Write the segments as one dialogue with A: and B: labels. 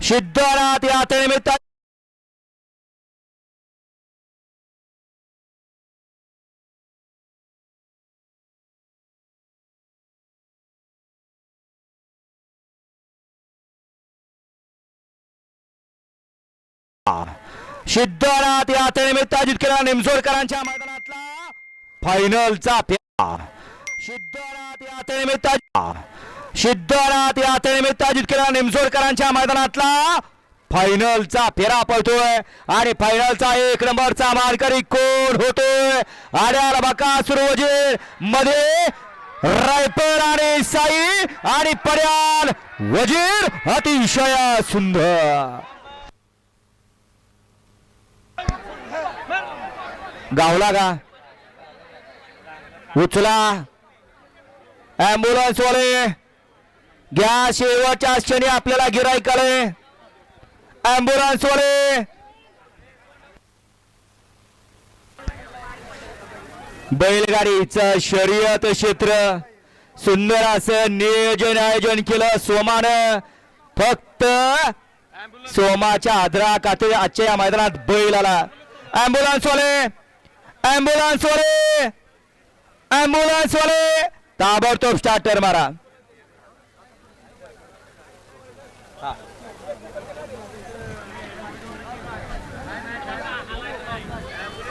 A: सिद्धनाथ यात्रेनिमित्त सिद्धनाथ यात्रेनिमित्त आयोजित केला निमसोडकरांच्या मैदानातला फायनलचा फेरा सिद्धनाथ यात्रेनिमित्त सिद्धनाथ यात्रेनिमित्त आयोजित केला निमसोडकरांच्या मैदानातला फायनलचा फेरा पळतोय. आणि फायनलचा एक नंबरचा मानकरी कोण होतोय. आड्याला बका सुरवजे मध्ये रायपर आणि साई आणि पर्याल वजीर अतिशय सुंदर. गावला का? उचला. ॲम्ब्युलन्सवाले घ्या शेवटच्या क्षणी आपल्याला गिराईक आले. वाले. बैलगाडीचं शर्यत क्षेत्र. सुंदर असं नियोजन आयोजन केलं सोमानं. फक्त सोमाच्या आदरा काते आजच्या या मैदानात बैल आला. अँब्युलन्स वाले. अँब्युलन्स वाले. अँब्युलन्स वाले. ताबडतोब स्टार्टर मारा.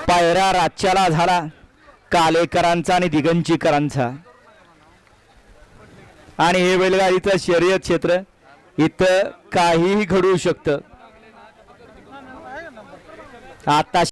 A: पायरा राज्याला झाला कालेकरांचा आणि दिगंजीकरांचा. आणि हे बैलगाडीचं शर्यत क्षेत्र इथं काहीही घडू शकतं. आता